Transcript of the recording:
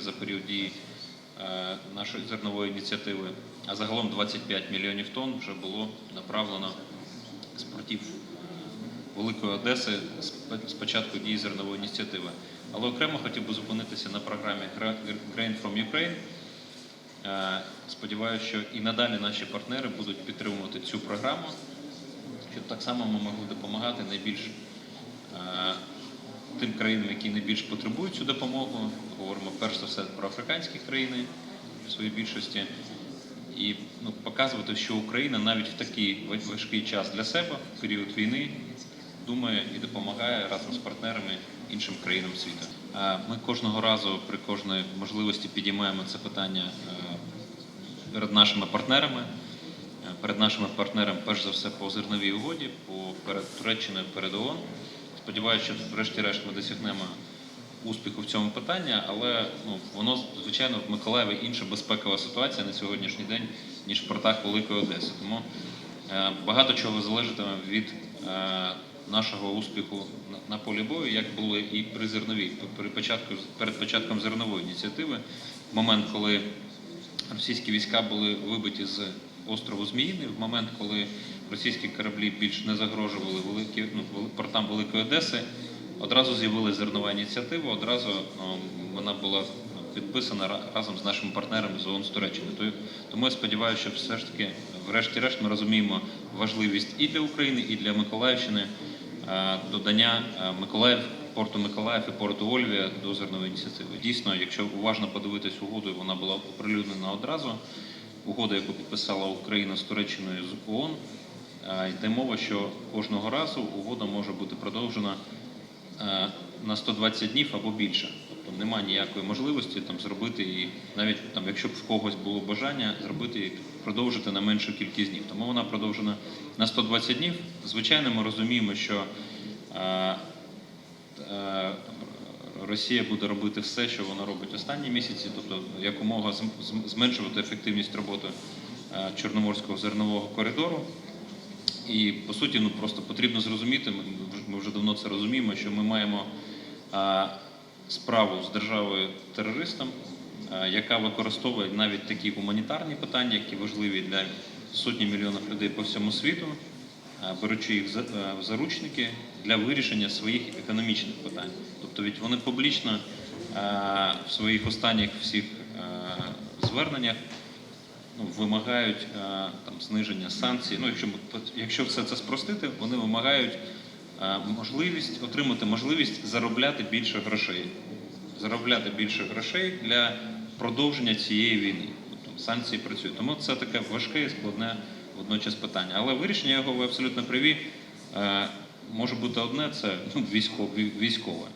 за період дії е, нашої зернової ініціативи. А загалом 25 мільйонів тонн вже було направлено з портів Великої Одеси з початку дії зернової ініціативи. Але окремо хотів би зупинитися на програмі Gra- Grain from Ukraine. Е, Сподіваюся, що і надалі наші партнери будуть підтримувати цю програму, щоб так само ми могли допомагати найбільш е, тим країнам, які найбільш потребують цю допомогу. Говоримо перш за все про африканські країни в своїй більшості. І ну, показувати, що Україна навіть в такий важкий час для себе, в період війни, думає і допомагає разом з партнерами іншим країнам світу. Ми кожного разу при кожній можливості підіймаємо це питання е, перед нашими партнерами, е, перед нашими партнерами, перш за все, по зерновій угоді, по перед Туреччиною, перед ООН. Сподіваюся, що врешті-решт ми досягнемо успіху в цьому питанні, але ну, воно, звичайно, в Миколаєві інша безпекова ситуація на сьогоднішній день, ніж в портах Великої Одеси. Тому е, багато чого залежатиме від е, нашого успіху на, на полі бою, як було і при зерновій, при початку, перед початком зернової ініціативи, в момент, коли російські війська були вибиті з острову Зміїний, в момент, коли російські кораблі більш не загрожували великі, ну, портам Великої Одеси, одразу з'явилася зернова ініціатива, одразу ну, вона була підписана разом з нашими партнерами з ООН з Туреччини. Тому я сподіваюся, що все ж таки, врешті-решт, ми розуміємо важливість і для України, і для Миколаївщини е, додання е, Миколаїв, порту Миколаїв і порту Ольвія до зернової ініціативи. Дійсно, якщо уважно подивитись угоду, вона була оприлюднена одразу. Угода, яку підписала Україна з Туреччиною з ООН, е, йде мова, що кожного разу угода може бути продовжена е, на 120 днів або більше. Тобто немає ніякої можливості там зробити і навіть там, якщо б в когось було бажання, зробити і продовжити на меншу кількість днів. Тому вона продовжена на 120 днів. Звичайно, ми розуміємо, що е, Росія буде робити все, що вона робить останні місяці, тобто якомога зм- зм- зменшувати ефективність роботи е, Чорноморського зернового коридору. І по суті, ну просто потрібно зрозуміти, ми вже- давно це розуміємо, що ми маємо справу з державою терористом, яка використовує навіть такі гуманітарні питання, які важливі для сотні мільйонів людей по всьому світу, беручи їх е, в заручники для вирішення своїх економічних питань. Тобто, від вони публічно в своїх останніх всіх зверненнях ну, вимагають е, там зниження санкцій. Ну, якщо якщо все це спростити, вони вимагають е, можливість отримати можливість заробляти більше грошей, заробляти більше грошей для продовження цієї війни. Тобто санкції працюють. Тому це таке важке і складне водночас питання. Але вирішення його ви абсолютно праві. е, Може бути одне, це ну, військове. військове.